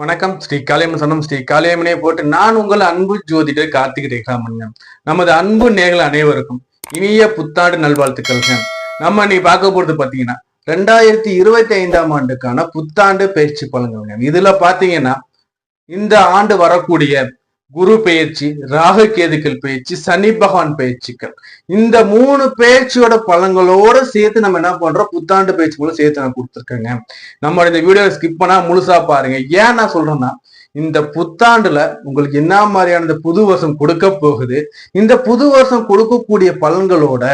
வணக்கம். ஸ்ரீ காளியம்மன் சொன்னம் ஸ்ரீ காளியம்மனே போட்டு நான் உங்கள் அன்பு ஜோதிடர் கார்த்திக் ரேகாமணியம். நமது அன்பு நேர்கள் அனைவருக்கும் இனிய புத்தாண்டு நல்வாழ்த்துக்கள்ங்க. நம்ம நீ பார்க்க போறது பாத்தீங்கன்னா ரெண்டாயிரத்தி இருபத்தி ஐந்தாம் ஆண்டுக்கான புத்தாண்டு பயிற்சி பலன்கள்ங்க இதுல பாத்தீங்கன்னா இந்த ஆண்டு வரக்கூடிய குரு பெயர்ச்சி ராகு கேதுக்கள் பயிற்சி சனி பகவான் பயிற்சிகள். இந்த மூணு பயிற்சியோட பலன்களோட சேர்த்து நம்ம என்ன பண்றோம்? புத்தாண்டு பயிற்சி கூட சேர்த்து நான் கொடுத்துருக்கேங்க. நம்ம இந்த வீடியோ ஸ்கிப் பண்ணா முழுசா பாருங்க. ஏன் நான் சொல்றேன்னா இந்த புத்தாண்டுல உங்களுக்கு என்ன மாதிரியான இந்த புது வருஷம் கொடுக்க போகுது? இந்த புது வருஷம் கொடுக்கக்கூடிய பலன்களோட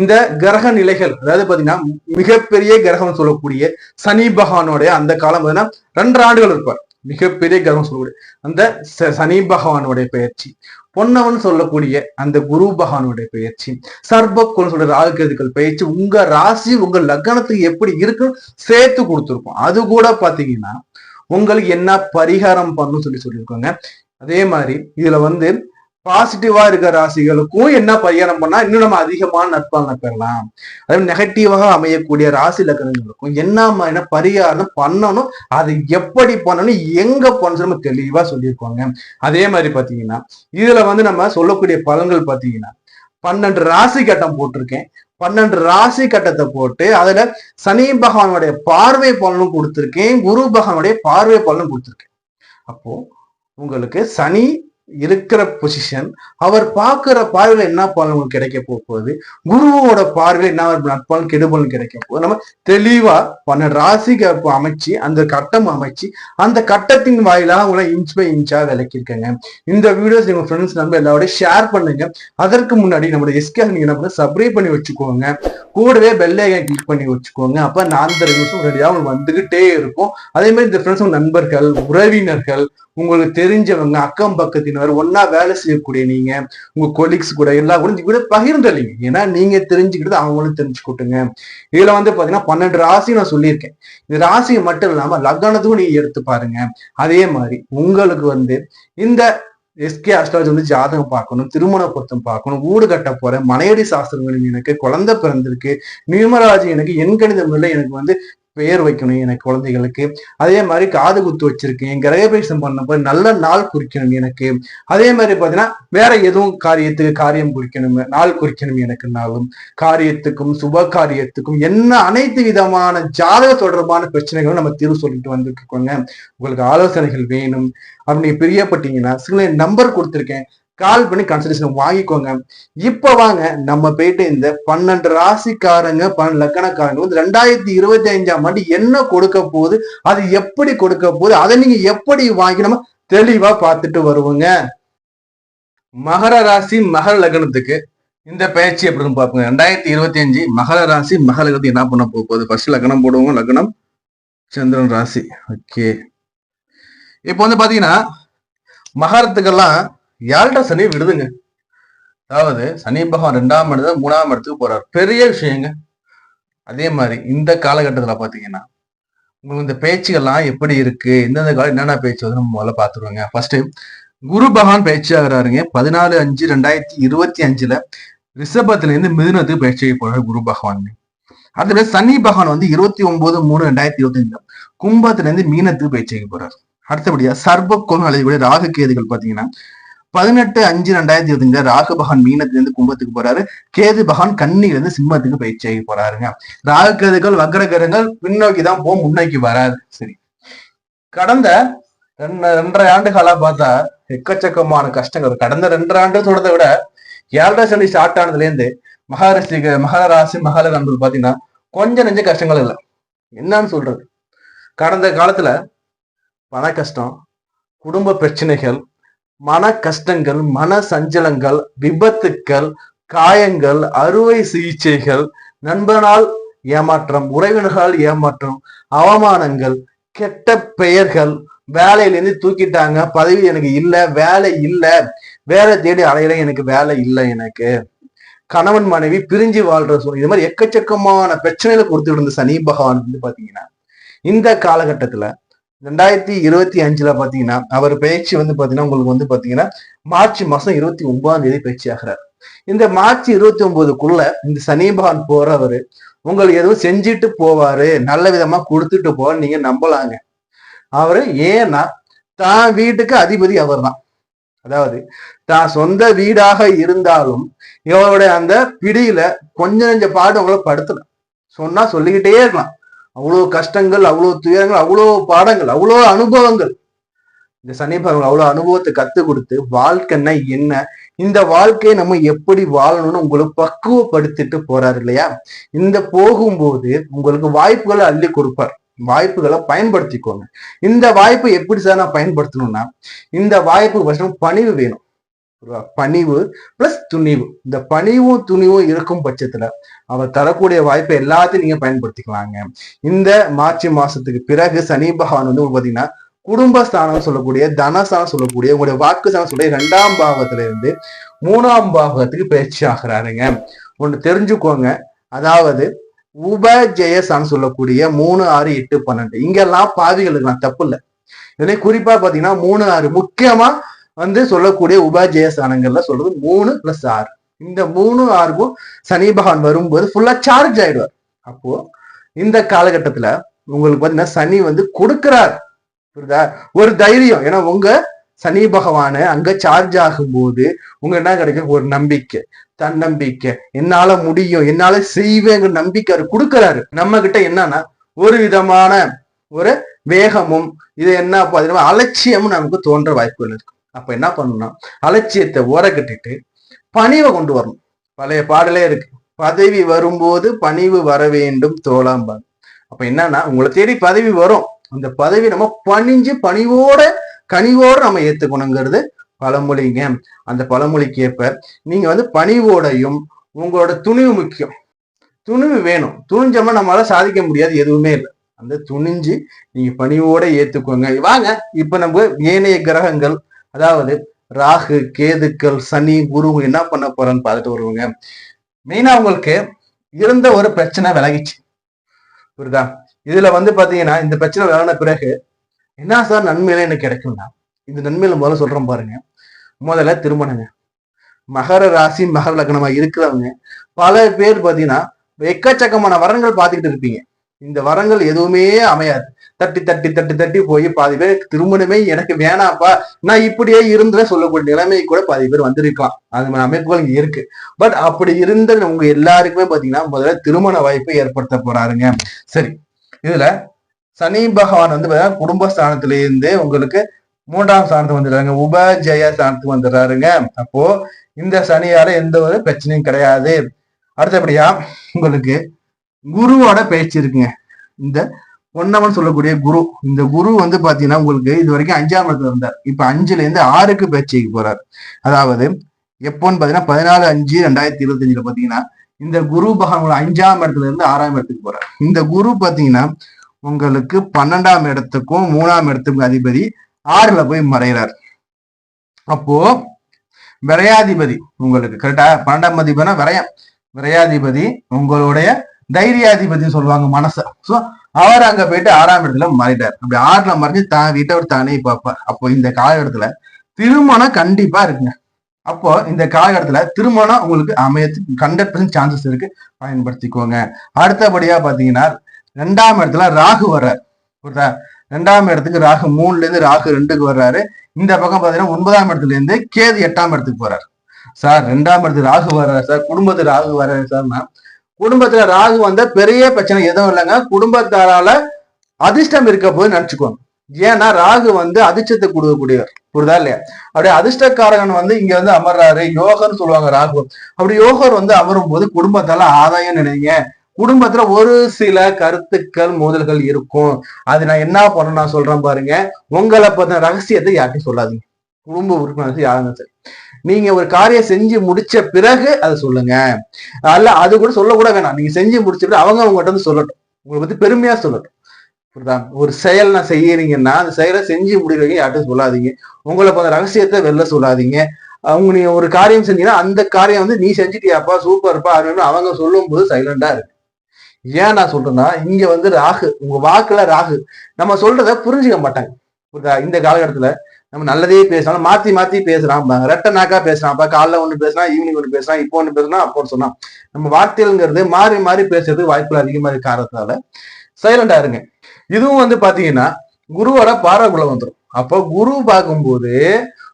இந்த கிரக நிலைகள் அதாவது பாத்தீங்கன்னா மிகப்பெரிய கிரகம் சொல்லக்கூடிய சனி பகவானுடைய அந்த காலம் பாத்தீங்கன்னா ரெண்டு ஆண்டுகள் இருப்பார். மிகப்பெரிய கிரகம் சொல்லக்கூடிய அந்த ச- சனி பகவானுடைய பெயர்ச்சி. பொன்னவன் சொல்லக்கூடிய அந்த குரு பகவானுடைய பெயர்ச்சி. சர்பக்குள் சொல்ற ராகுகேதுக்கள் பயிற்சி உங்க ராசி உங்க லக்னத்துக்கு எப்படி இருக்குன்னு சேர்த்து கொடுத்துருக்கோம். அது கூட பாத்தீங்கன்னா உங்களுக்கு என்ன பரிகாரம் பண்ணணும் சொல்லி சொல்லியிருக்கோங்க. அதே மாதிரி இதுல வந்து பாசிட்டிவா இருக்க ராசிகளுக்கும் என்ன பரிகாரம் பண்ணா இன்னும் நம்ம அதிகமான நற்பலனை பெறலாம். அதே நெகட்டிவாக அமையக்கூடிய ராசி லக்கணங்களுக்கும் என்ன மாதிரியான பரிகாரம் பண்ணணும் அது எப்படி பண்ணணும் எங்க பண்ணணும் நம்ம தெளிவா சொல்லியிருக்கோங்க. அதே மாதிரி பாத்தீங்கன்னா இதுல வந்து நம்ம சொல்லக்கூடிய பலன்கள் பாத்தீங்கன்னா பன்னெண்டு ராசி கட்டம் போட்டிருக்கேன். பன்னெண்டு ராசி கட்டத்தை போட்டு அதுல சனி பகவானுடைய பார்வை பலனும் கொடுத்திருக்கேன் குரு பகவானுடைய பார்வை பலனும் கொடுத்திருக்கேன். அப்போ உங்களுக்கு சனி இருக்கிற பொசிஷன் அவர் பார்க்கிற பார்வையில என்ன பலன் கிடைக்க போக போகுது? குருவோட பார்வையில என்ன நட்பாலும் நட்பலன் கெடுபலன் கிடைக்க போகுது? நம்ம தெளிவா பண்ண ராசிக்கு அமைச்சு அந்த கட்டம் அமைச்சு அந்த கட்டத்தின் வாயிலாக உங்களை இன்ச் பை இன்ச்சா விளக்கியிருக்கேங்க. இந்த வீடியோஸ் உங்க ஃப்ரெண்ட்ஸ் நம்ம எல்லாரோட ஷேர் பண்ணுங்க. அதற்கு முன்னாடி நம்மளோட எஸ்கே நீங்க என்ன பண்ண சப்ஸ்கிரைப் பண்ணி வச்சுக்கோங்க. கூடவே பெல்லையை கிளிக் பண்ணி வச்சுக்கோங்க. அப்ப நான் அந்த நியூஸும் ரெடியாக வந்துகிட்டே இருக்கும். அதே மாதிரி இந்த ஃப்ரெண்ட்ஸ் நண்பர்கள் உறவினர்கள் உங்களுக்கு தெரிஞ்சவங்க அக்கம் பக்கத்தினர் ஒன்னா வேலை செய்யக்கூடிய நீங்க உங்க கொலீக்ஸ் கூட எல்லா கூட கூட பகிர்ந்தளிங்க. ஏன்னா நீங்க தெரிஞ்சுக்கிட்டு அவங்களும் தெரிஞ்சுக்கிட்டுங்க. இதுல வந்து பாத்தீங்கன்னா பன்னெண்டு ராசி நான் சொல்லியிருக்கேன். இந்த ராசியை மட்டும் இல்லாம லக்னத்துக்கும் நீங்க எடுத்து பாருங்க. அதே மாதிரி உங்களுக்கு வந்து இந்த எஸ்கே அஸ்ட்ராலஜி வந்து ஜாதகம் பார்க்கணும் திருமண பொருத்தம் பார்க்கணும் வீடு கட்ட போறேன் மனையடி சாஸ்திரங்கள் எனக்கு குழந்தை பிறந்திருக்கு நியூமராஜி எனக்கு எண்கணிதம் இல்லை எனக்கு வந்து பெயர் வைக்கணும் எனக்கு குழந்தைகளுக்கு. அதே மாதிரி காது குத்து வச்சிருக்கேன். கிரகபிரவேசம் பண்ணப்போ நல்ல நாள் குறிக்கணும் எனக்கு. அதே மாதிரி பார்த்தீங்கன்னா வேற எதுவும் காரியத்துக்கு காரியம் குறிக்கணும் நாள் குறிக்கணும் எனக்குனாலும். காரியத்துக்கும் சுப காரியத்துக்கும் என்ன அனைத்து விதமான ஜாதக தொடர்பான பிரச்சனைகளும் நம்ம தீர்வு சொல்லிட்டு வந்துருக்கோங்க. உங்களுக்கு ஆலோசனைகள் வேணும். அப்படி பிரியப்பட்டீங்கன்னா சில நம்பர் கொடுத்துருக்கேன். கால் பண்ணி கன்சல்டேஷன் வாங்கிக்கோங்க. இப்ப வாங்க நம்ம போயிட்டு இந்த பன்னெண்டு ராசிக்காரங்க பன்னெண்டு லக்கணக்காரங்க வந்து ரெண்டாயிரத்தி இருபத்தி அஞ்சாம் ஆண்டு என்ன கொடுக்க போகுது அது எப்படி கொடுக்க போகுது அதை நீங்க எப்படி வாங்கி நம்ம தெளிவா பார்த்துட்டு வருவோங்க. மகர ராசி மகர லக்னத்துக்கு இந்த பயிற்சி எப்படின்னு பார்ப்போங்க. ரெண்டாயிரத்தி இருபத்தி அஞ்சு மகர ராசி மகர லக்னத்துக்கு என்ன பண்ண போக போகுது? ஃபர்ஸ்ட் லக்னம் போடுவோங்க லக்னம் சந்திரன் ராசி. ஓகே இப்போ வந்து பாத்தீங்கன்னா மகரத்துக்கெல்லாம் ஏழரை சனி விடுதுங்க? அதாவது சனி பகவான் ரெண்டாம் இடத்துல மூணாம் இடத்துக்கு போறார். பெரிய விஷயங்க. அதே மாதிரி இந்த காலகட்டத்துல பாத்தீங்கன்னா உங்களுக்கு இந்த பேச்சுகள்லாம் எப்படி இருக்கு? எந்தெந்த காலம் என்னென்ன பேச்சு வந்து நம்ம முதல்ல பார்த்துருவாங்க ஃபர்ஸ்ட் குரு பகவான் பேச்சு ஆகுறாருங்க. பதினாலு அஞ்சு ரெண்டாயிரத்தி இருபத்தி அஞ்சுல ரிஷபத்திலேருந்து மிதுனத்துக்கு பயிற்சி போறாரு குரு பகவான் அதுல சனி பகவான் வந்து இருபத்தி ஒன்பது மூணு ரெண்டாயிரத்தி இருபத்தி அஞ்சுல கும்பத்துல இருந்து மீனத்துக்கு பேச்சு ஆகி போறாரு. அடுத்தபடியா சர்பக்கோணம் அழைக்கக்கூடிய ராகு கேதுகள் பாத்தீங்கன்னா பதினெட்டு அஞ்சு ரெண்டாயிரத்தி இருபத்தஞ்சுல ராகு பகவான் மீனத்திலிருந்து கும்பத்துக்கு போறாரு. கேது பகவான் கண்ணிலிருந்து இருந்து சிம்மத்துக்கு பயிற்சி ஆகி போறாருங்க. ராகு கேதுகள் வக்ர கிரகங்கள் பின்னோக்கி தான் போகும் முன்னோக்கி வராது சரி. கடந்த ரெண்டரை ஆண்டு காலா பார்த்தா எக்கச்சக்கமான கஷ்டங்கள். கடந்த ரெண்டரை ஆண்டு சொல்றதை விட ஏழரை சனி ஸ்டார்ட் ஆனதுல இருந்து மகாராசி மகர ராசி நண்பர்கள் பாத்தீங்கன்னா கொஞ்சம் நெஞ்ச கஷ்டங்கள் இல்லை. என்னன்னு சொல்றது? கடந்த காலத்துல பண கஷ்டம் குடும்ப பிரச்சனைகள் மன கஷ்டங்கள் மன சஞ்சலங்கள் விபத்துக்கள் காயங்கள் அறுவை சிகிச்சைகள் நண்பனால் ஏமாற்றம் உறவினர்களால் ஏமாற்றம் அவமானங்கள் கெட்ட பெயர்கள் வேலையிலேருந்து தூக்கிட்டாங்க பதவி எனக்கு இல்லை வேலை இல்லை வேலை தேடி அலையில எனக்கு வேலை இல்லை எனக்கு. கணவன் மனைவி பிரிஞ்சு வாழ்ற சூழ்நிலை இது மாதிரி எக்கச்சக்கமான பிரச்சனைகளை கொடுத்துட்டு இருந்த சனி பகவான் வந்து பாத்தீங்கன்னா இந்த காலகட்டத்துல ரெண்டாயிரத்தி இருபத்தி அஞ்சுல பாத்தீங்கன்னா அவர் பயிற்சி வந்து பாத்தீங்கன்னா உங்களுக்கு வந்து பாத்தீங்கன்னா மார்ச் மாசம் இருபத்தி ஒன்பதாம் தேதி பயிற்சி ஆகிறார். இந்த மார்ச் இருபத்தி ஒன்பதுக்குள்ள இந்த சனிபகான் போறவர் போறவரு உங்களுக்கு எதுவும் செஞ்சுட்டு போவாரு நல்ல விதமா கொடுத்துட்டு போவாரு நீங்க நம்பலாங்க. அவரு ஏன்னா தான் வீட்டுக்கு அதிபதி அவர்தான். அதாவது தான் சொந்த வீடாக இருந்தாலும் இவருடைய அந்த பிடியில கொஞ்ச நெஞ்ச பாடு உங்களை படுத்தலாம். சொன்னா சொல்லிக்கிட்டே இருக்கலாம். அவ்வளோ கஷ்டங்கள் அவ்வளோ துயரங்கள் அவ்வளோ பாடங்கள் அவ்வளோ அனுபவங்கள். இந்த சனி பகவான் அவ்வளோ அனுபவத்தை கற்றுக் கொடுத்து வாழ்க்கைன்னா என்ன? இந்த வாழ்க்கையை நம்ம எப்படி வாழணும்னு உங்களுக்கு பக்குவப்படுத்திட்டு போறாரு இல்லையா? இந்த போகும்போது உங்களுக்கு வாய்ப்புகளை அள்ளி கொடுப்பார். வாய்ப்புகளை பயன்படுத்திக்கோங்க. இந்த வாய்ப்பை எப்படி சார் நான் பயன்படுத்தணும்னா இந்த வாய்ப்பு வருஷம் பணிவு வேணும். பணிவு பிளஸ் துணிவு. இந்த பணிவும் துணிவும் இருக்கும் பட்சத்துல அவர் தரக்கூடிய வாய்ப்பை எல்லாத்தையும் நீங்க பயன்படுத்திக்கலாங்க. இந்த மார்ச் மாசத்துக்கு பிறகு சனி பகவான் வந்து பாத்தீங்கன்னா குடும்பஸ்தானம் சொல்லக்கூடிய தனஸ்தானம் சொல்லக்கூடிய உங்களுடைய வாக்குஸ்தானம் சொல்லக்கூடிய இரண்டாம் பாவத்துல இருந்து மூணாம் பாகத்துக்கு பயிற்சி ஆகிறாருங்க. ஒன்று தெரிஞ்சுக்கோங்க. அதாவது உபஜெயசான்னு சொல்லக்கூடிய மூணு ஆறு எட்டு பன்னெண்டு. இங்கெல்லாம் பாவிகள் இருக்கலாம் தப்பு இல்லை. இதுல குறிப்பா பாத்தீங்கன்னா மூணு ஆறு முக்கியமா வந்து சொல்லக்கூடிய உபஜெயஸ்தானங்கள்ல சொல்றது மூணு பிளஸ் ஆறு. இந்த மூணு ஆறுக்கும் சனி பகவான் வரும்போது ஃபுல்லா சார்ஜ் ஆயிடுவார். அப்போ இந்த காலகட்டத்துல உங்களுக்கு பாத்தீங்கன்னா சனி வந்து கொடுக்கிறார். புரியுதா? ஒரு தைரியம். ஏன்னா உங்க சனி பகவான அங்க சார்ஜ் ஆகும்போது உங்க என்ன கிடைக்கும்? ஒரு நம்பிக்கை. தன்னம்பிக்கை. என்னால முடியும். என்னால செய்வேங்கிற நம்பிக்கை அவர் கொடுக்கறாரு. நம்ம கிட்ட என்னன்னா ஒரு விதமான ஒரு வேகமும் இது என்ன பாத்தீங்கன்னா அலட்சியமும் நமக்கு தோன்ற வாய்ப்புகள் இருக்கு. அப்ப என்ன பண்ணணும்னா அலட்சியத்தை ஓரக்கட்டிட்டு பணிவை கொண்டு வரணும். பழைய பாடலே இருக்கு. பதவி வரும்போது பணிவு வர வேண்டும் தோளாம்பாங்க அப்ப என்னன்னா உங்களை தேடி பதவி வரும். அந்த பதவி நம்ம பணிஞ்சு பணிவோட கனிவோடு நம்ம ஏத்துக்கணுங்கிறது பழமொழிங்க. அந்த பழமொழிக்கு ஏற்ப நீங்க வந்து பணிவோடையும் உங்களோட துணிவு முக்கியம். துணிவு வேணும். துணிஞ்சோம்னா நம்மளால சாதிக்க முடியாது எதுவுமே இல்லை. அந்த துணிஞ்சு நீங்க பணிவோட ஏத்துக்கோங்க. வாங்க இப்ப நம்ம ஏனைய கிரகங்கள் அதாவது ராகு கேதுக்கள் சனி குரு என்ன பண்ண போறேன்னு பார்த்துட்டு வருவாங்க. மெயினா உங்களுக்கு இருந்த ஒரு பிரச்சனை விலகிச்சு. புரியுதா? இதுல வந்து பாத்தீங்கன்னா இந்த பிரச்சனை விலகின பிறகு என்ன சார் நன்மையில எனக்கு கிடைக்கும்னா? இந்த நன்மையில முதல்ல சொல்றோம் பாருங்க. முதல்ல திருமணங்க. மகர ராசி மகர லக்னமா இருக்கிறவங்க பல பேர் பாத்தீங்கன்னா எக்கச்சக்கமான வரங்கள் பார்த்துக்கிட்டு இருப்பீங்க. இந்த வரங்கள் எதுவுமே அமையாது. தட்டி தட்டி தட்டி தட்டி போய் பாதி பேர் திருமணமே எனக்கு வேணாப்பா நான் இப்படியே இருந்த சொல்லக்கூடிய நிலைமை கூட பாதி பேர் வந்திருக்கலாம். அது அமைப்புகள் இங்க இருக்கு. பட் அப்படி இருந்த உங்க எல்லாருக்குமே பாத்தீங்கன்னா முதல்ல திருமண வாய்ப்பை ஏற்படுத்த போறாருங்க சரி இதுல சனி பகவான் வந்து பாத்தீங்கன்னா குடும்பஸ்தானத்துல இருந்து உங்களுக்கு மூன்றாம் ஸ்தானத்துக்கு வந்துடுறாங்க உபஜய ஸ்தானத்துக்கு வந்துடுறாருங்க. அப்போ இந்த சனியால எந்த ஒரு பிரச்சனையும் கிடையாது. அடுத்தபடியா உங்களுக்கு குருவோட பேச்சு இருக்குங்க. இந்த ஒன்னவன் சொல்லக்கூடிய குரு. இந்த குரு வந்து பாத்தீங்கன்னா உங்களுக்கு இது வரைக்கும் அஞ்சாம் இடத்துல இருந்தார். இப்ப அஞ்சுல இருந்து ஆறுக்கு பேச்சுக்கு போறாரு. அதாவது எப்போன்னு பாத்தீங்கன்னா பதினாலு அஞ்சு ரெண்டாயிரத்தி இருபத்தி அஞ்சுல பாத்தீங்கன்னா இந்த குரு பகவான் அஞ்சாம் இடத்துல இருந்து ஆறாம் இடத்துக்கு போறார். இந்த குரு பாத்தீங்கன்னா உங்களுக்கு பன்னெண்டாம் இடத்துக்கும் மூணாம் இடத்துக்கும் அதிபதி ஆறுல போய் மறைகிறார் அப்போ விரையாதிபதி உங்களுக்கு கரெக்டா பன்னெண்டாம் அதிபதினா விரயம். விரையாதிபதி உங்களுடைய தைரியாதிபதி சொல்லுவாங்க மனச. சோ அவர் அங்க போயிட்டு ஆறாம் இடத்துல மாறிட்டார். அப்படி ஆறுல மறைஞ்சு தான் வீட்டவர் தானே பார்ப்பார் அப்போ இந்த காலகட்டத்துல திருமணம் கண்டிப்பா இருக்குங்க. அப்போ இந்த காலகட்டத்துல திருமணம் உங்களுக்கு அமையத்துக்கு ஹண்ட்ரட் பர்சன்ட் சான்சஸ் இருக்கு. பயன்படுத்திக்கோங்க. அடுத்தபடியா பாத்தீங்கன்னா ரெண்டாம் இடத்துல ராகு வர்றார். புரியுதா? ரெண்டாம் இடத்துக்கு ராகு மூணுல இருந்து ராகு ரெண்டுக்கு வர்றாரு. இந்த பக்கம் பாத்தீங்கன்னா ஒன்பதாம் இடத்துல இருந்து கேது எட்டாம் இடத்துக்கு போறாரு. சார் ரெண்டாம் இடத்துக்கு ராகு வர்றாரு. சார் குடும்பத்துக்கு ராகு வர்றாரு சார்னா குடும்பத்துல ராகு வந்த பெரிய பிரச்சனை எதுவும் இல்லைங்க. குடும்பத்தாரால அதிர்ஷ்டம் இருக்க போது நினைச்சுக்கோங்க. ஏன்னா ராகு வந்து அதிர்ஷ்டத்தை கொடுக்கக்கூடியவர். புரிதா இல்லையா? அப்படியே அதிர்ஷ்டக்காரகன் வந்து இங்க வந்து அமர்றாரு. யோகன்னு சொல்லுவாங்க ராகு. அப்படி யோகர் வந்து அமரும் போது குடும்பத்தால ஆதாயம் நினைங்க. குடும்பத்துல ஒரு சில கருத்துக்கள் மோதல்கள் இருக்கும். அது நான் என்ன பண்ண நான் சொல்றேன் பாருங்க. உங்களை பத்தின ரகசியத்தை யார்ட்டையும் சொல்லாதீங்க. குடும்ப உறுப்பினர் யாருன்னு சரி நீங்க ஒரு காரியம் செஞ்சு முடிச்ச பிறகு அதை சொல்லுங்க. அல்ல அது கூட சொல்லக்கூட வேணாம். நீங்க செஞ்சு முடிச்ச பிறகு அவங்க அவங்ககிட்ட வந்து சொல்லட்டும். உங்களை பத்தி பெருமையா சொல்லட்டும். புரியுதா? ஒரு செயல் நான் செய்யறீங்கன்னா அந்த செயலை செஞ்சு முடிக்கிறீங்க யார்ட்டும் சொல்லாதீங்க. உங்களை அந்த ரகசியத்தை வெளில சொல்லாதீங்க. அவங்க நீ ஒரு காரியம் செஞ்சீங்கன்னா அந்த காரியம் வந்து நீ செஞ்சுட்டியாப்பா சூப்பர்ப்பா அப்படின்னு அவங்க சொல்லும் போது சைலண்டா இருக்கு. ஏன் நான் சொல்றேன்னா இங்க வந்து ராகு உங்க வாக்குல ராகு. நம்ம சொல்றத புரிஞ்சுக்க மாட்டாங்க. புரியுதா? இந்த காலகட்டத்துல நம்ம நல்லதே பேசினாலும் மாத்தி மாத்தி பேசுறான். ரெட்ட நாக்கா பேசுறான். அப்ப காலைல ஒண்ணு பேசுறான் ஈவினிங் ஒண்ணு பேசுறான் இப்போ ஒண்ணு பேசுறான் அப்போ ஒண்ணு சொன்னான். நம்ம வார்த்தைகள்ங்கிறது மாறி மாறி பேசுறதுக்கு வாய்ப்புகள் அதிகமா இருக்க காரணத்தால சைலண்டா இருங்க. இதுவும் வந்து பாத்தீங்கன்னா குருவோட பாராகுலம் வந்துடும் அப்போ குரு பார்க்கும்போது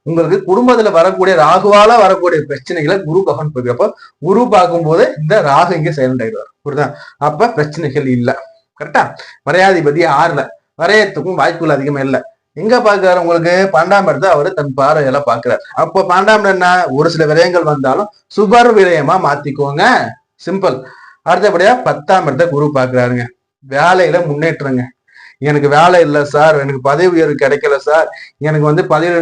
உங்களுக்கு குடும்பத்துல வரக்கூடிய ராகுவால வரக்கூடிய பிரச்சனைகளை குரு பகவான் போய் அப்போ குரு பார்க்கும்போது இந்த ராகு இங்க சைலண்ட் ஆயிடுவார். புரியுதா? அப்ப பிரச்சனைகள் இல்லை. கரெக்டா வரையாதிபதி ஆறுல. வரையத்துக்கும் வாய்ப்புகள் அதிகமா இல்லை. எங்க பாக்குறாரு உங்களுக்கு? பன்னெண்டாம் இடத்தை அவரு தன் பார்வையில பாக்குறாரு. அப்போ பன்னெண்டாம் என்ன? ஒரு சில விரயங்கள் வந்தாலும் சுபர் விரயமா மாத்திக்கோங்க. சிம்பிள் அடுத்தபடியா பத்தாம் இடத்த குரு பாக்குறாருங்க. வேலையில முன்னேற்றங்க. எனக்கு வேலை இல்லை சார். எனக்கு பதவி உயர்வு கிடைக்கல சார். எனக்கு வந்து பதவி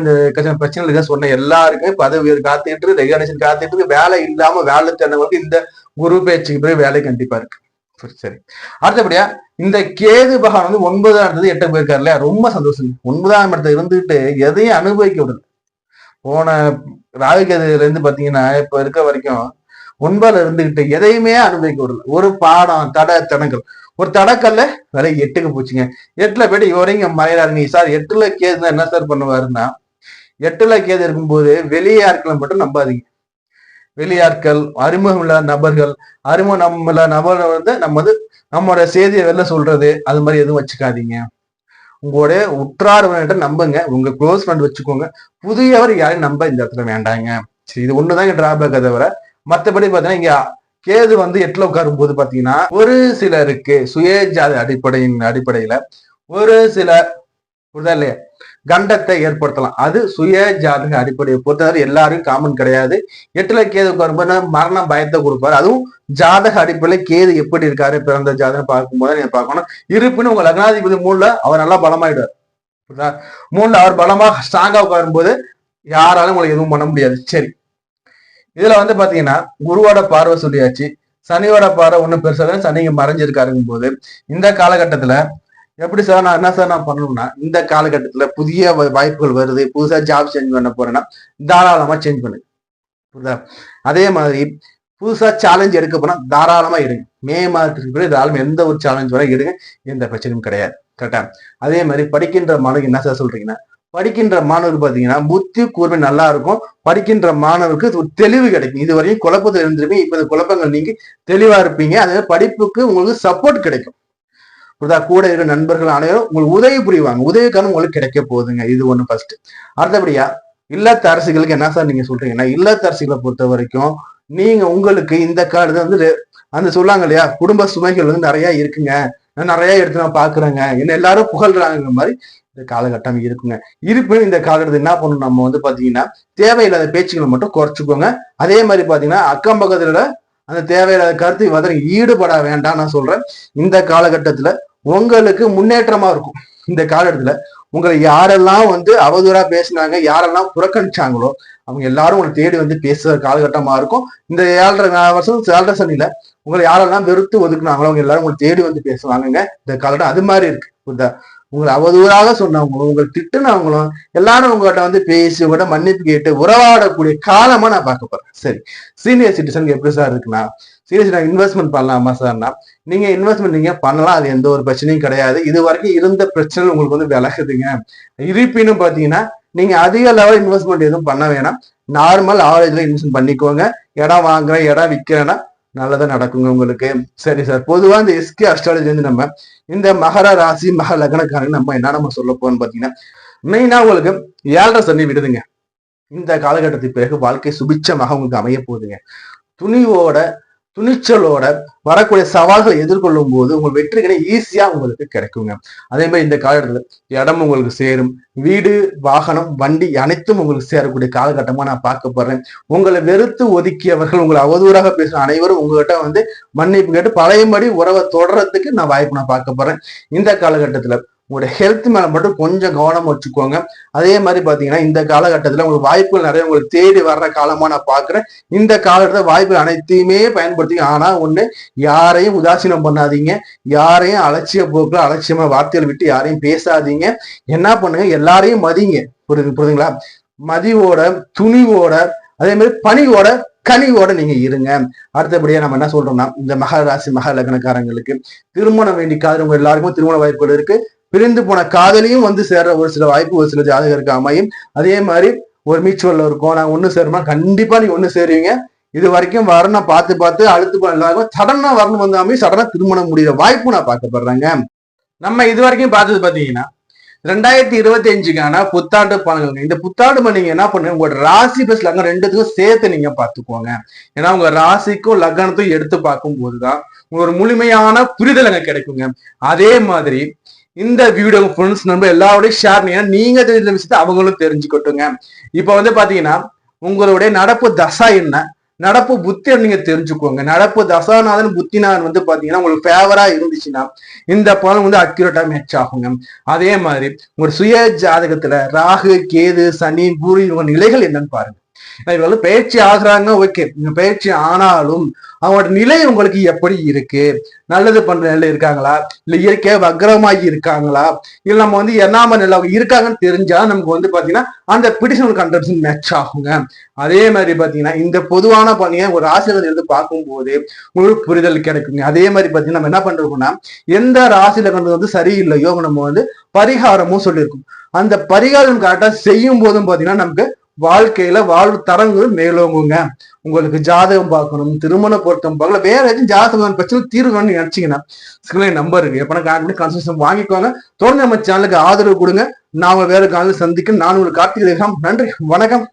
பிரச்சனை இல்லை சொன்ன எல்லாருக்குமே பதவி உயர்வு காத்துட்டு இருக்கு. ரெகனேஷன் காத்துட்டு இருக்கு. வேலை இல்லாம வேலை தேர்ந்தவங்களுக்கு இந்த குரு பேச்சுக்கு பிறகு வேலை கண்டிப்பா இருக்கு. சரி, சரி. அடுத்தபடியா இந்த கேது பகவான் வந்து ஒன்பதாம் இடத்துல எட்ட போயிருக்காரு இல்லையா? ரொம்ப சந்தோஷம். ஒன்பதாம் இடத்துல இருந்துட்டு எதையும் அனுபவிக்க விடல போன ராகுகேதுல இருந்து பாத்தீங்கன்னா இப்ப இருக்க வரைக்கும் ஒன்பதுல இருந்துகிட்டு எதையுமே அனுபவிக்க விடல ஒரு பாடம் தட தடங்கள். ஒரு தடக்கல்ல விலை எட்டுக்கு போச்சுங்க. எட்டுல போயிட்டு இவரையும் இங்க மறையிறாரு. நீ சார் எட்டுல கேது என்ன சார் பண்ணுவாருன்னா எட்டுல கேது இருக்கும்போது வெளியே ஆட்களை மட்டும் நம்பாதீங்க. வெளியாட்கள் அறிமுகம் இல்லாத நபர்கள் அறிமுகம் நம்ம இல்லாத வந்து நம்ம வந்து நம்மளோட செய்தியை வெளில சொல்றது அது மாதிரி எதுவும் வச்சுக்காதீங்க. உங்களுடைய உற்றார் நம்புங்க. உங்க க்ளோஸ் ஃப்ரெண்ட் வச்சுக்கோங்க. புதியவர் யாரையும் நம்ப இந்த இடத்துல வேண்டாங்க. சரி இது ஒண்ணுதான் டிராபேக்கை தவிர மற்றபடி பாத்தீங்கன்னா இங்க கேது வந்து எட்டுல உட்காரும் போது பாத்தீங்கன்னா ஒரு சிலருக்கு சுயஜாதி அடிப்படையின் அடிப்படையில ஒரு சில புரிதா இல்லையா? கண்டத்தை ஏற்படுத்தலாம். அது சுய ஜாதக அடிப்படையை பொறுத்தவரை எல்லாரும் காமன் கிடையாது. எட்டுல கேது உட்காரும்போது மரண பயத்தை கொடுப்பாரு. அதுவும் ஜாதக அடிப்படையில கேது எப்படி இருக்காரு பிறந்த ஜாதகம் பார்க்கும்போது நீங்க பார்க்கணும். இருப்பினும் உங்க லக்னாதிபதி மூணுல அவர் நல்லா பலமாயிடுவார். புரியுதா? மூணுல அவர் பலமா ஸ்ட்ராங்கா உட்காரும்போது யாராலும் உங்களுக்கு எதுவும் பண்ண முடியாது. சரி. இதுல வந்து பாத்தீங்கன்னா குருவோட பார்வை சொல்லியாச்சு. சனியோட பார்வை ஒண்ணும் பெருசா சனிங்க சனி மறைஞ்சிருக்காருங்கும் போது இந்த காலகட்டத்துல எப்படி சார் நான் என்ன சார் நான் பண்ணணும்னா இந்த காலகட்டத்தில் புதிய வாய்ப்புகள் வருது புதுசாக ஜாப் சேஞ்ச் பண்ண போறேன்னா தாராளமாக சேஞ்ச் பண்ணுங்க புரியுதா? அதே மாதிரி புதுசாக சேலஞ்ச் எடுக்க போனால் தாராளமாக எடுங்க. மே மாதத்துக்கு பிறகு தாராளமா எந்த ஒரு சேலஞ்ச் வரை எடுங்க எந்த பிரச்சனையும் கிடையாது. கரெக்டா அதே மாதிரி படிக்கின்ற மாணவர் என்ன சார் சொல்றீங்கன்னா படிக்கின்ற மாணவர் பார்த்தீங்கன்னா புத்தி கூர்மை நல்லா இருக்கும். படிக்கின்ற மாணவருக்கு ஒரு தெளிவு கிடைக்கும். இது வரையும் குழப்பத்தில் இருந்திருப்பீங்க இப்போ இந்த குழப்பங்கள் நீங்க தெளிவா இருப்பீங்க. அதே படிப்புக்கு உங்களுக்கு சப்போர்ட் கிடைக்கும். புரிதா? கூட இருக்கிற நண்பர்கள் அனைவரும் உங்களுக்கு உதவி புரிவாங்க. உதவிக்கான உங்களுக்கு கிடைக்க போகுதுங்க. இது ஒண்ணு ஃபர்ஸ்ட் அடுத்தபடியா இல்லத்தரசிகளுக்கு என்ன சார் நீங்க சொல்றீங்கன்னா இல்லத்தரசிகளை பொறுத்த வரைக்கும் நீங்க உங்களுக்கு இந்த காலத்துல வந்து அந்த சொல்லாங்க இல்லையா? குடும்ப சுமைகள் வந்து நிறைய இருக்குங்க. நான் நிறைய எடுத்து நான் பாக்குறேங்க. என்ன எல்லாரும் புகழ்றாங்க மாதிரி இந்த காலகட்டம் இருக்குங்க. இருப்பினும் இந்த காலகட்டத்தில் என்ன பண்ணணும்? நம்ம வந்து பாத்தீங்கன்னா தேவையில்லாத பேச்சுக்களை மட்டும் குறைச்சிக்கோங்க. அதே மாதிரி பாத்தீங்கன்னா அக்கம் பக்கத்துல அந்த தேவையில்லாத கருத்து வந்து ஈடுபட வேண்டாம் நான் சொல்றேன். இந்த காலகட்டத்துல உங்களுக்கு முன்னேற்றமா இருக்கும். இந்த காலத்துல உங்களை யாரெல்லாம் வந்து அவதூறா பேசினாங்க யாரெல்லாம் புறக்கணிச்சாங்களோ அவங்க எல்லாரும் உங்களை தேடி வந்து பேசுற காலகட்டமா இருக்கும். இந்த ஏழரை வருஷம் ஏழரை சனியில உங்களை யாரெல்லாம் வெறுத்து ஒதுக்குனாங்களோ அவங்க எல்லாரும் உங்களை தேடி வந்து பேசுவாங்கங்க. இந்த காலகட்டம் அது மாதிரி இருக்கு. உங்களை அவதூறாக சொன்னவங்களும் உங்களை திட்டுனவங்களும் எல்லாரும் உங்ககிட்ட வந்து பேசி உங்கள்கிட்ட மன்னிப்பு கேட்டு உறவாடக்கூடிய காலமா நான் பார்க்க போறேன். சரி. சீனியர் சிட்டிசனுக்கு எப்படி சார் இருக்குன்னா சீனியர் நான் இன்வெஸ்ட்மெண்ட் பண்ணலாமா சார்னா நீங்க இன்வெஸ்ட்மெண்ட் நீங்க பண்ணலாம். அது எந்த ஒரு பிரச்சனையும் கிடையாது. இது வரைக்கும் இருந்த பிரச்சனை உங்களுக்கு வந்து விலகுதுங்க. இருப்பினும் பாத்தீங்கன்னா நீங்க அதிக லெவல் இன்வெஸ்ட்மெண்ட் எதுவும் பண்ண வேணாம். நார்மல் ஆவரேஜ்ல இன்வெஸ்ட்மெண்ட் பண்ணிக்கோங்க. இடம் வாங்குறேன் இடம் விற்கிறேன்னா நல்லதா நடக்குங்க உங்களுக்கு. சரி சார் பொதுவா இந்த எஸ்கே அஸ்ட்ராலஜி வந்து நம்ம இந்த மகர ராசி மகர லக்னக்காரங்க நம்ம என்ன நம்ம சொல்ல போறோம்னு பாத்தீங்கன்னா மெயினா உங்களுக்கு ஏழரை சனி விடுதுங்க. இந்த காலகட்டத்துக்கு பிறகு வாழ்க்கை சுபிச்சமாக உங்களுக்கு அமைய போகுதுங்க. துணிவோட துணிச்சலோட வரக்கூடிய சவால்களை எதிர்கொள்ளும் போது உங்கள் வெற்றிகளை ஈஸியா உங்களுக்கு கிடைக்குங்க. அதே மாதிரி இந்த காலகட்டத்தில் இடம் உங்களுக்கு சேரும். வீடு வாகனம் வண்டி அனைத்தும் உங்களுக்கு சேரக்கூடிய காலகட்டமா நான் பார்க்க போறேன். உங்களை வெறுத்து ஒதுக்கியவர்கள் உங்களை அவதூறாக பேசுற அனைவரும் உங்ககிட்ட வந்து மன்னிப்பு கேட்டு பழையபடி உறவை தொடர்றதுக்கு நான் வாய்ப்பு நான் பார்க்க போறேன். இந்த காலகட்டத்துல உங்களுடைய ஹெல்த் மேல மட்டும் கொஞ்சம் கவனம் வச்சுக்கோங்க. அதே மாதிரி பாத்தீங்கன்னா இந்த காலகட்டத்துல உங்களுக்கு வாய்ப்புகள் நிறைய உங்களுக்கு தேடி வர்ற காலமா நான் பாக்குறேன். இந்த காலகட்டத்தில் வாய்ப்புகள் அனைத்தையுமே பயன்படுத்திங்க ஆனா ஒண்ணு யாரையும் உதாசீனம் பண்ணாதீங்க. யாரையும் அலட்சிய போக்குல அலட்சியமா வார்த்தைகள் விட்டு யாரையும் பேசாதீங்க. என்ன பண்ணுங்க? எல்லாரையும் மதிங்க. புரியுது புரியுதுங்களா? மதிவோட துணிவோட அதே மாதிரி பணிவோட கனிவோட நீங்க இருங்க. அடுத்தபடியா நம்ம என்ன சொல்றோம்னா இந்த மகராசி மக லக்னக்காரங்களுக்கு திருமணம் வேண்டி உங்க எல்லாருக்கும் திருமண வாய்ப்புகள் இருக்கு. பிரிந்து போன காதலியும் வந்து சேர்ற ஒரு சில வாய்ப்பு ஒரு சில ஜாதகருக்கு அமையும். அதே மாதிரி ஒரு மியூச்சுவல்ல இருக்கும். நாங்க ஒண்ணு சேருமா? கண்டிப்பா நீங்க ஒண்ணு சேருவீங்க. இது வரைக்கும் வரணும் பார்த்து பார்த்து அழுத்து போன எல்லாருக்கும் சடனா வரணும் வந்து அமையும் சடனா திருமணம் முடிகிற வாய்ப்பு நான் பார்க்கப்படுறேங்க நம்ம இது வரைக்கும் பார்த்தது பாத்தீங்கன்னா ரெண்டாயிரத்தி இருபத்தி அஞ்சுக்கான புத்தாண்டு பலன்கள். இந்த புத்தாண்டு மணி நீங்க என்ன பண்ணுங்க உங்களோட ராசி பிளஸ் லக்னம் ரெண்டுத்துக்கும் சேர்த்து நீங்க பாத்துக்கோங்க ஏன்னா உங்க ராசிக்கும் லக்னத்தையும் எடுத்து பார்க்கும் போதுதான் ஒரு முழுமையான புரிதல் அங்க கிடைக்குங்க. அதே மாதிரி இந்த வீடியோ ஃப்ரெண்ட்ஸ் நம்ம எல்லாரோடையும் ஷேர் பண்ணீங்க நீங்க தெரிஞ்ச விஷயத்த அவங்களும் தெரிஞ்சுக்கட்டுங்க. இப்போ வந்து பாத்தீங்கன்னா உங்களுடைய நடப்பு தசா என்ன? நடப்பு புத்தி நீங்க தெரிஞ்சுக்கோங்க. நடப்பு தசாநாதன் புத்திநாதன் வந்து பாத்தீங்கன்னா உங்களுக்கு ஃபேவரா இருந்துச்சுன்னா இந்த பலன் வந்து அக்யூரேட்டா மேட்ச் ஆகுங்க. அதே மாதிரி உங்க சுய ஜாதகத்துல ராகு கேது சனி குரு இவங்க நிலைகள் என்னன்னு பாருங்க. இவங்க வந்து பயிற்சி ஆகுறாங்க ஓகே. பயிற்சி ஆனாலும் அவங்களோட நிலை உங்களுக்கு எப்படி இருக்கு? நல்லது பண்ற நிலை இருக்காங்களா? இல்ல இயற்கையா வக்ரமாகி இருக்காங்களா? இல்ல நம்ம வந்து என்னாம நிலை அவங்க இருக்காங்கன்னு தெரிஞ்சா நமக்கு வந்து பாத்தீங்கன்னா அந்த பிடிஷனல் கண்டர்ஷன் மேட்ச் ஆகுங்க. அதே மாதிரி பாத்தீங்கன்னா இந்த பொதுவான பாத்தீங்க ஒரு ஆசிரியர் இருந்து பார்க்கும்போது உங்களுக்கு புரிதல் கிடைக்குங்க. அதே மாதிரி பாத்தீங்கன்னா நம்ம என்ன பண்றோம்னா எந்த ராசியில கண்டது வந்து சரியில்லையோ நம்ம வந்து பரிகாரமும் சொல்லியிருக்கோம். அந்த பரிகாரம் கரெக்டா செய்யும் போதும் பாத்தீங்கன்னா நமக்கு வாழ்க்கையில வாழ்வு தரங்கள் மேலோங்குங்க. உங்களுக்கு ஜாதகம் பார்க்கணும் திருமண பொருத்தம் பார்க்கல வேற எதுவும் ஜாதகம் பிரச்சனை தீர்வுன்னு நினைச்சீங்கன்னா ஸ்கிரீன் நம்பர் இருக்கு. எப்பனா கால் பண்ணி கன்சல்டேஷன் வாங்கிக்கோங்க. தொடர்ந்து நம்ம சேனலுக்கு ஆதரவு கொடுங்க. நாம வேற காலையில் சந்திக்க நான் உங்களுக்கு கார்த்திகை நன்றி. வணக்கம்.